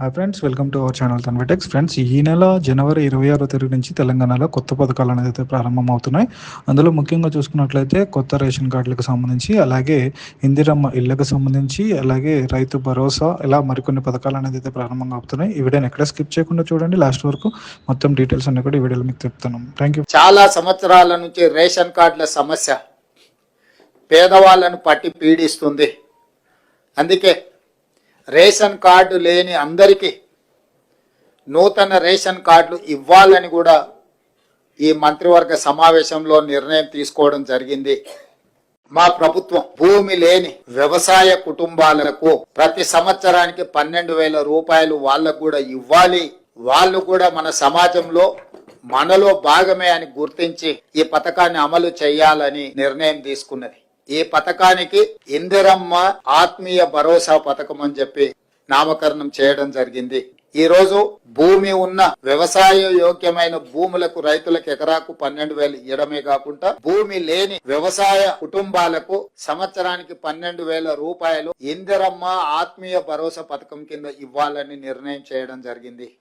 Hi friends welcome to our channel Tanvitex friends ఈ నెల జనవరి ఇరవై ఆరో తేదీ నుంచి తెలంగాణలో కొత్త పథకాలు అనేది అయితే ప్రారంభమవుతున్నాయి. అందులో ముఖ్యంగా చూసుకున్నట్లయితే కొత్త రేషన్ కార్డులకు సంబంధించి అలాగే ఇందిరమ్మ ఇళ్ళకు సంబంధించి అలాగే రైతు భరోసా ఇలా మరికొన్ని పథకాలు అనేది అయితే ప్రారంభం అవుతున్నాయి. ఈ వీడియోని ఎక్కడ స్కిప్ చేయకుండా చూడండి. లాస్ట్ వరకు మొత్తం డీటెయిల్స్ అన్ని కూడా ఈ వీడియోలో మీకు చెప్తున్నాం. థ్యాంక్ యూ చాలా సంవత్సరాల నుంచి రేషన్ కార్డుల సమస్య. పేదవాళ్ళను పట్టి పీడిస్తుంది. అందుకే రేషన్ కార్డు లేని అందరికీ నూతన రేషన్ కార్డులు ఇవ్వాలని కూడా ఈ మంత్రివర్గ సమావేశంలో నిర్ణయం తీసుకోవడం జరిగింది. మా ప్రభుత్వం భూమి లేని వ్యవసాయ కుటుంబాలకు ప్రతి సంవత్సరానికి పన్నెండు వేల రూపాయలు వాళ్ళకు కూడా ఇవ్వాలి. వాళ్ళు కూడా మన సమాజంలో మనలో భాగమే అని గుర్తించి ఈ పథకాన్ని అమలు చేయాలని నిర్ణయం తీసుకున్నది. ఈ పథకానికి ఇందిరమ్మ ఆత్మీయ భరోసా పథకం అని చెప్పి నామకరణం చేయడం జరిగింది. ఈ రోజు భూమి ఉన్న వ్యవసాయ యోగ్యమైన భూములకు రైతులకు ఎకరాకు పన్నెండు వేలు ఇవ్వడమే కాకుండా భూమి లేని వ్యవసాయ కుటుంబాలకు సంవత్సరానికి పన్నెండు వేల రూపాయలు ఇందిరమ్మ ఆత్మీయ భరోసా పథకం కింద ఇవ్వాలని నిర్ణయం చేయడం జరిగింది.